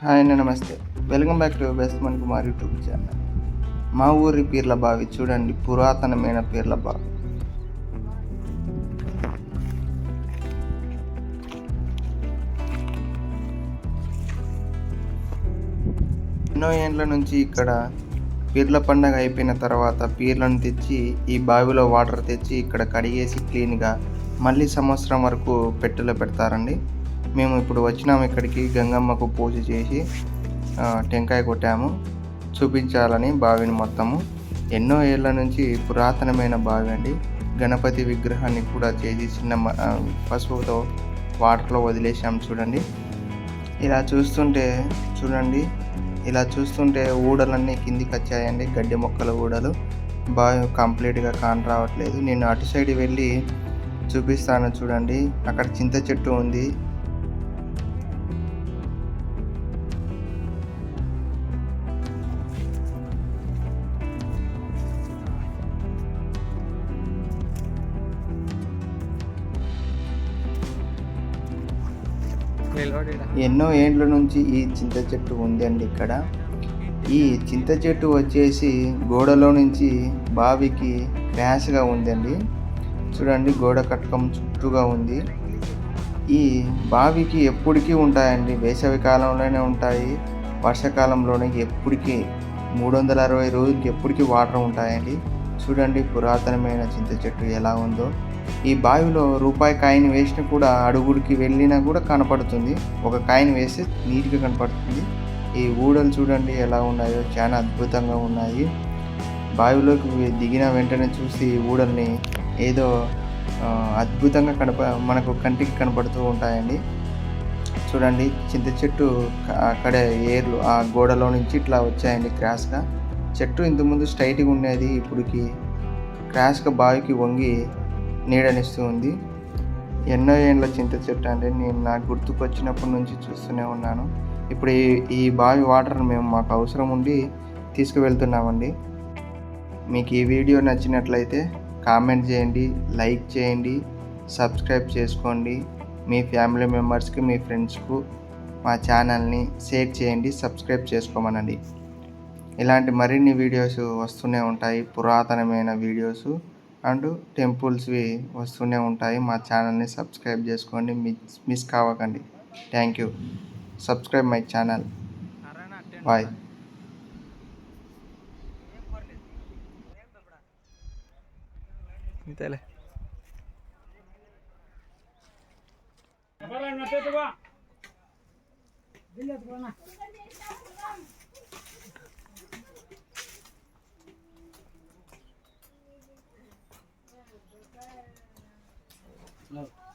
Hi అండి నమస్తే. Welcome back to best Mann Kumar YouTube channel. మా ఊరి పీర్ల బావి చూడండి పురాతనమైన పీర్ల బావి. ఎన్నో ఏండ్ల నుంచి ఇక్కడ పీర్ల పండగ అయిపోయిన తర్వాత పీర్లను తెచ్చి ఈ బావిలో వాటర్ తెచ్చి ఇక్కడ కడిగేసి క్లీన్గా మళ్ళీ సంవత్సరం వరకు పెట్టెలో పెడతారండి. మేము ఇప్పుడు వచ్చినాము ఇక్కడికి గంగమ్మకు పూజ చేసి టెంకాయ కొట్టాము. చూపించాలని బావిని మొత్తము. ఎన్నో ఏళ్ళ నుంచి పురాతనమైన బావి అండి. గణపతి విగ్రహాన్ని కూడా చేసి చిన్న మ- పసుపుతో వాటర్లో వదిలేసాము చూడండి. ఇలా చూస్తుంటే చూడండి. ఇలా చూస్తుంటే ఊడలన్నీ కిందికి వచ్చాయండి గడ్డి మొక్కల ఊడలు. బాగా కంప్లీట్గా కాన్ రావట్లేదు. నేను అటు సైడ్ వెళ్ళి చూపిస్తాను చూడండి. అక్కడ చింత చెట్టు ఉంది. ఎన్నో ఏండ్ల నుంచి ఈ చింత చెట్టు ఉందండి ఇక్కడ. ఈ చింత చెట్టు వచ్చేసి గోడలో నుంచి బావికి క్రాష్గా ఉందండి. చూడండి గోడ కట్టకం చుట్టూగా ఉంది. ఈ బావికి ఎప్పటికీ ఉంటాయండి. వేసవి కాలంలోనే ఉంటాయి. వర్షాకాలంలోనే ఎప్పటికీ మూడు వందల అరవై రోజులకి ఎప్పటికీ వాటర్ ఉంటాయండి. చూడండి పురాతనమైన చింత చెట్టు ఎలా ఉందో. ఈ బావిలో రూపాయి కాయిన్ వేసినా కూడా అడుగుడికి వెళ్ళినా కూడా కనపడుతుంది. ఒక కాయిన్ వేస్తే నీట్గా కనపడుతుంది. ఈ ఊడలు చూడండి ఎలా ఉన్నాయో చాలా అద్భుతంగా ఉన్నాయి. బావిలోకి దిగిన వెంటనే చూసి ఈ ఊడల్ని ఏదో అద్భుతంగా కనప మనకు కంటికి కనపడుతూ ఉంటాయండి. చూడండి చింత చెట్టు అక్కడే ఏర్లు ఆ గోడలో నుంచి ఇట్లా వచ్చాయండి క్రాస్గా. చెట్టు ఇంతకుముందు స్ట్రైట్గా ఉండేది ఇప్పుడుకి క్రాష్గా బావికి వంగి నీడనిస్తూ ఉంది. ఎన్నో ఏండ్ల చింత చెట్టు అంటే నేను నాకు గుర్తుకు వచ్చినప్పటి నుంచి చూస్తూనే ఉన్నాను. ఇప్పుడు ఈ ఈ బావి వాటర్ని మేము మాకు అవసరం ఉండి తీసుకువెళ్తున్నామండి. మీకు ఈ వీడియో నచ్చినట్లయితే కామెంట్ చేయండి లైక్ చేయండి సబ్స్క్రైబ్ చేసుకోండి. మీ ఫ్యామిలీ మెంబర్స్కి మీ ఫ్రెండ్స్కు మా ఛానల్ని షేర్ చేయండి సబ్స్క్రైబ్ చేసుకోమనండి. ఇలాంటి మరిన్ని వీడియోస్ వస్తూనే ఉంటాయి. పురాతనమైన వీడియోస్ అండ్ టెంపుల్స్వి వస్తూనే ఉంటాయి. మా ఛానల్ని సబ్స్క్రైబ్ చేసుకోండి. Miss miss కావకండి. Thank you. Subscribe my channel. Bye అంతేలే No.